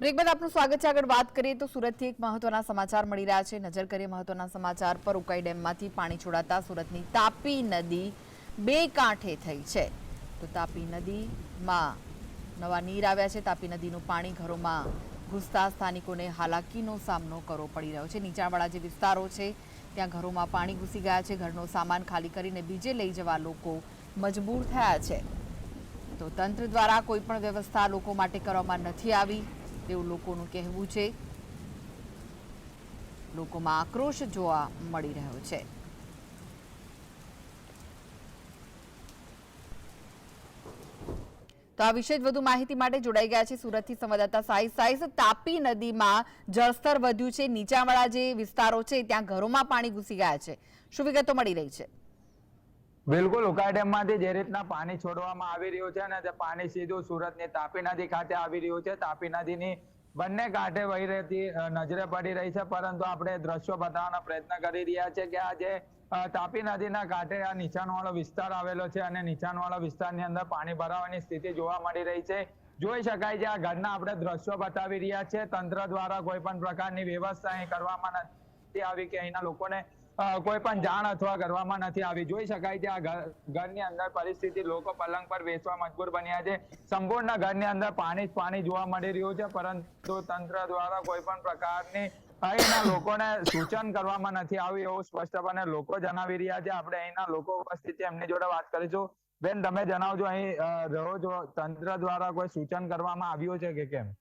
Break બાદ આપનું સ્વાગત છે. આગળ વાત કરીએ તો સુરતથી એક મહત્વના સમાચાર મળી રહ્યા છે. નજર કરીએ મહત્વના સમાચાર પર. ઉકાઈ ડેમમાંથી પાણી છોડાતા સુરતની તાપી નદી બે કાંઠે થઈ છે. તો તાપી નદીમાં નવા નીર આવ્યા છે. તાપી નદીનું પાણી ઘરોમાં ઘૂસતા સ્થાનિકોને હાલાકીનો સામનો કરવો પડી રહ્યો છે. નીચાણવાળા જે વિસ્તારો છે, ત્યાં ઘરોમાં પાણી ઘૂસી ગયા છે. ઘરનો સામાન ખાલી કરીને બીજે લઈ જવા લોકો મજબૂર થયા છે. તો તંત્ર દ્વારા કોઈ પણ વ્યવસ્થા લોકો માટે કરવામાં નથી આવી. તેવું લોકોનું કહેવું છે. લોકોમાં આક્રોશ જોવા મળી રહ્યો છે. તો આ વિશે જ વધુ માહિતી માટે જોડાઈ ગયા છે સુરતથી સંવાદદાતા સાઈ. સાઈસ તાપી નદીમાં જળસ્તર વધ્યું છે. નીચાણવાળા જે વિસ્તારો છે, ત્યાં ઘરોમાં પાણી ઘૂસી ગયા છે. શું વિગતો મળી રહી છે? બિલકુલ, ઉકાઈ જે રીતના પાણી છોડવામાં આવી રહ્યું છે અને પાણી સીધું સુરતની તાપી નદી ખાતે આવી રહ્યું છે. તાપી નદીની બંને કાંઠે વહી રહેતી નજરે પડી રહી છે, પરંતુ આપણે દ્રશ્યો બતાવવાનો પ્રયત્ન કરી રહ્યા છે કે આ તાપી નદીના કાંઠે આ નીચાણવાળો વિસ્તાર આવેલો છે અને નીચાણવાળો વિસ્તારની અંદર પાણી ભરાવાની સ્થિતિ જોવા મળી રહી છે. જોઈ શકાય છે આ ઘરના આપણે દ્રશ્યો બતાવી રહ્યા છે. તંત્ર દ્વારા કોઈ પણ પ્રકારની વ્યવસ્થા અહીં કરવામાં નથી આવી કે અહીંના લોકોને કોઈ પણ જાણ અથવા કરવામાં નથી આવી. જોઈ શકાય છે આ ઘરની અંદર પરિસ્થિતિ લોકો પલંગ પર બેસવા મજબૂર બન્યા છે. સંપૂર્ણ ઘરની અંદર પાણી જ પાણી જોવા મળી રહ્યું છે, પરંતુ તંત્ર દ્વારા કોઈ પણ પ્રકારની અહીંના લોકોને સૂચન કરવામાં નથી આવ્યું એવું સ્પષ્ટપણે લોકો જણાવી રહ્યા છે. આપણે અહીંના લોકો ઉપસ્થિત છે, એમની જોડે વાત કરીશું. બેન, તમે જણાવજો અહીં રહો છો તંત્ર દ્વારા કોઈ સૂચન કરવામાં આવ્યું છે કે કેમ?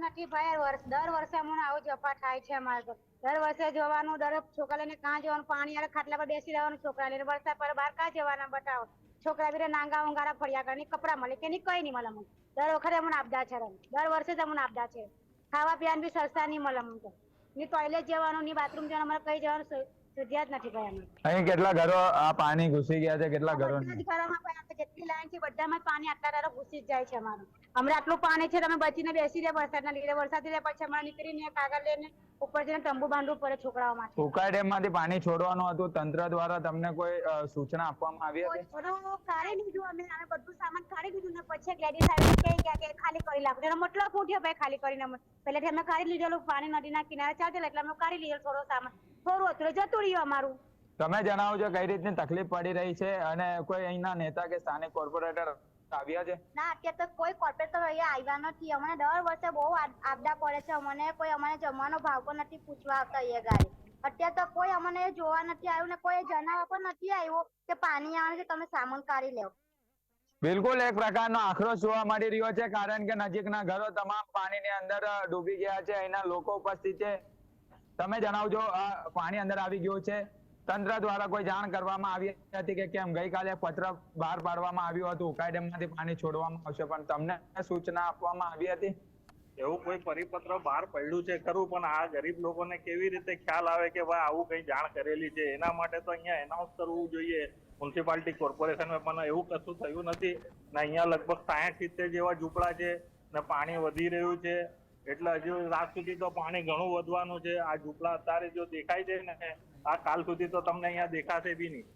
નથી ભાઈ વર્ષ દર વર્ષે અમને આવો જફા થાય છે અમારે તો. દર વર્ષે જવાનું દર છોકરા લઈને કાં જવાનું પાણી આરે ખાટલા પર બેસી રહેવાનું છોકરા લઈને વરસાદ પર બહાર કાં જવાના બતાવો. છોકરા બીરે નાંગા ઊંગારા ફર્યા કરે કપડા મળે કે નહીં કઈ નહીં મળે દર વખતે અમને આપદા છે દર વર્ષે જ અમને આપદા છે. ખાવા પીવાનું બી સસ્તા નહીં મળે અમને તો. ની ટોયલેટ જવાનું ની બાથરૂમ જવાનું અમારે કઈ જવાનું સુધ્યા જ નથી ભાઈ અમે અહીં કેટલા ઘરો આ પાણી ઘૂસી ગયા છે કેટલા ઘરો ઘરોમાં જેટલી લાઈન છે બધામાં પાણી આટલા તારા ઘૂસી જ જાય છે અમારું. હમણાં આટલું પાણી છે તમે બચીને બેસી રહ્યા વરસાદના લીધે. વરસાદ લીધે પછી હમણાં નીકળીને કાગળ લઈને ઉપર જઈને તંબુ બાંધવું પડે છોકરાઓ માટે. ઉકાઈ ડેમમાંથી પાણી છોડવાનું હતું. તંત્ર દ્વારા તમને કોઈ સૂચના આપવામાં આવી હતી? કાઢી લીધું અમે. અમે બધું સામાન કાઢી લીધું ને પછી એક સાહેબ કહી ગયા કે ખાલી કરી નાખો. એનો મતલબ ઉઠ્યો ભાઈ ખાલી કરીને પહેલેથી અમે કાઢી લીધેલું. પાણી નદીના કિનારે ચાલતું એટલે અમે કાઢી લીધેલું થોડો સામાન. થોડું હતું જતું રહ્યું અમારું. તમે જણાવજો કઈ રીતની તકલીફ પડી રહી છે અને કોઈ અહીંના નેતા કે સ્થાનિક કોર્પોરેટર આવ્યા છે? ના અત્યારે તો કોઈ કોર્પોરેટર અહીંયા આવ્યા નથી. અમને દર વર્ષે બહુ આપ- આપદા પડે છે. અમને કોઈ અમને જમવાનો ભાવ પણ નથી પૂછવા આવતા અહીંયા ગાડી. અત્યારે તો કોઈ અમને જોવા નથી આવ્યું ને કોઈ જણાવવા પણ નથી આવ્યો કે પાણી આવે છે તમે સામાન કાઢી લેવો બિલકુલ એક પ્રકારનો આક્રોશ જોવા મળી રહ્યો છે કારણ કે નજીકના ઘરો તમામ પાણીની અંદર ડૂબી ગયા છે. અહીંના લોકો ઉપસ્થિત છે. તમે જણાવજો પાણી અંદર આવી ગયું છે? તંત્ર દ્વારા કોઈ જાણ કરવામાં આવી હતી કે કેમ? ગઈકાલે પત્ર બહાર પાડવામાં આવ્યું હતું. ઉકાઈ ડેમમાંથી પાણી છોડવામાં આવશે. પણ તમને સૂચના આપવામાં આવી હતી? એવું કોઈ પરિપત્ર બહાર પડ્યું છે ખરું? પણ આ ગરીબ લોકોને કેવી રીતે ખ્યાલ આવે કે ભાઈ આવું કઈ જાણ કરેલી છે? એના માટે તો અહીંયા એનાઉન્સ કરવું જોઈએ. મ્યુનિસિપાલિટી કોર્પોરેશનમાં પણ એવું કશું થયું નથી. ને અહીંયા લગભગ સાહીઠ સિત્તેર જેવા ઝૂંપડા છે ને પાણી વધી રહ્યું છે. એટલે હજુ રાત સુધી તો પાણી ઘણું વધવાનું છે. આ ઝૂંપડા અત્યારે જો દેખાય છે ને, આ કાલ સુધી તો તમને અહીંયા દેખાશે બી નહીં.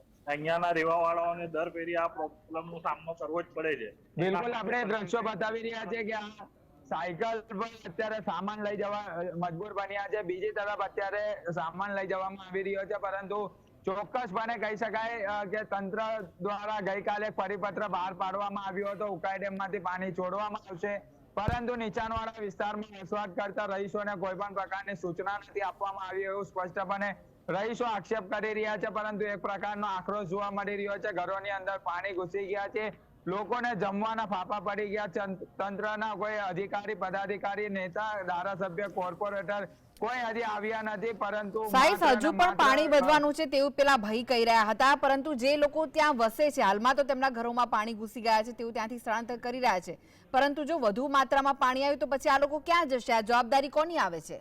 સામનો લઈ જવા, મજબૂર બન્યા છે. બીજી તરફ અત્યારે સામાન લઈ જવામાં આવી રહ્યો છે, પરંતુ ચોક્કસપણે કહી શકાય કે તંત્ર દ્વારા ગઈકાલે પરિપત્ર બહાર પાડવામાં આવ્યો હતો. ઉકાઈ ડેમમાંથી પાણી છોડવામાં આવશે. પરંતુ નીચાણવાળા વિસ્તારમાં વસવાટ કરતા રહીશોને કોઈ પણ પ્રકારની સૂચના નથી આપવામાં આવી એવું સ્પષ્ટપણે રહીશો આક્ષેપ કરી રહ્યા છે, પરંતુ એક પ્રકારનો આક્રોશ જોવા મળી રહ્યો છે. ઘરોની અંદર પાણી ઘૂસી ગયા છે, લોકોને જમવાના ફાફા પડી ગયા તંત્રના કોઈ અધિકારી, પદાધિકારી, નેતા, ધારાસભ્ય, કોર્પોરેટર કોઈ હજી આવ્યા નથી પરંતુ સાઈસ હજુ પણ પાણી વધવાનું છે તેવું પેલા ભાઈ કહી રહ્યા હતા પરંતુ જે લોકો ત્યાં વસે છે હાલમાં તો તેમના ઘરોમાં પાણી ઘૂસી ગયા છે તેઓ ત્યાંથી સ્થળાંતર કરી રહ્યા છે. પરંતુ જો વધુ માત્રામાં પાણી આવ્યું તો પછી આ લોકો ક્યાં જશે? આ જવાબદારી કોની આવે છે?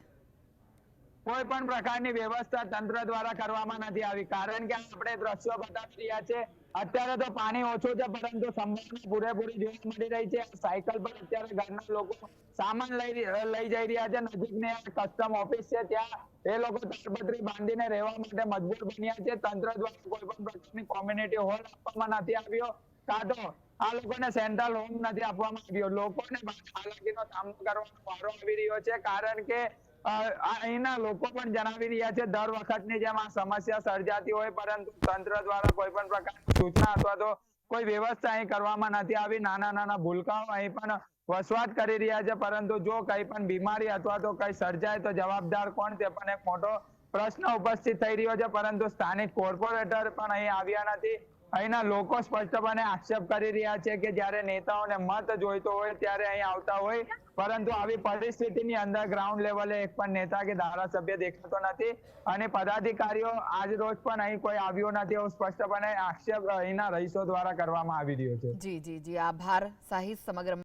કોઈ પણ પ્રકારની વ્યવસ્થા તંત્ર દ્વારા કરવામાં નથી આવી. કારણ કે આપણે દ્રશ્યો બતાવી રહ્યા છે. અત્યારે તો પાણી ઓછું છે, પરંતુ સંભાવના પૂરેપૂરી જોવા મળી રહી છે. સાયકલ પર અત્યારે ઘરના લોકો સામાન લઈ લઈ જઈ રહ્યા છે. નજીકની કસ્ટમ ઓફિસ છે, ત્યાં એ લોકો તાડપત્રી બાંધીને રહેવા માટે મજબૂર બન્યા છે. તંત્ર દ્વારા કોઈ પણ પ્રકારની કોમ્યુનિટી હોલ આપવામાં નથી આવ્યો. કાં તો આ લોકોને સેન્ટ્રલ હોમ નથી આપવામાં આવ્યો. લોકોને હાલાકીનો સામનો કરવાનો વારો આવી રહ્યો છે. કારણ કે અહીંના લોકો પણ જણાવી રહ્યા છે, દર વખતની જેમ આ સમસ્યા સર્જાતી હોય, પરંતુ તંત્ર દ્વારા કોઈ પણ પ્રકારની સૂચના અથવા તો કોઈ વ્યવસ્થા અહીં કરવામાં નથી આવી. નાના નાના ભૂલકાઓ અહીં પણ વસવાટ કરી રહ્યા છે, પરંતુ જો કઈ પણ બીમારી અથવા તો કઈ સર્જાય તો જવાબદાર કોણ તે પણ એક મોટો પ્રશ્ન ઉપસ્થિત થઈ રહ્યો છે, પરંતુ સ્થાનિક કોર્પોરેટર પણ અહીં આવ્યા નથી. અહીંના લોકો સ્પષ્ટપણે આક્ષેપ કરી રહ્યા છે કે જ્યારે નેતાઓને મત જોઈતો હોય ત્યારે અહીં આવતા હોય. પરંતુ આવી પરિસ્થિતિની અંદર ગ્રાઉન્ડ લેવલે એક પણ નેતા કે ધારાસભ્ય દેખાતો નથી. અને પદાધિકારીઓ આજ રોજ પણ અહીં કોઈ આવ્યો નથી એવો સ્પષ્ટપણે આક્ષેપ અહીંના રહીશો દ્વારા કરવામાં આવી રહ્યો છે. જી જી જી. આભાર. સાહિત સમગ્ર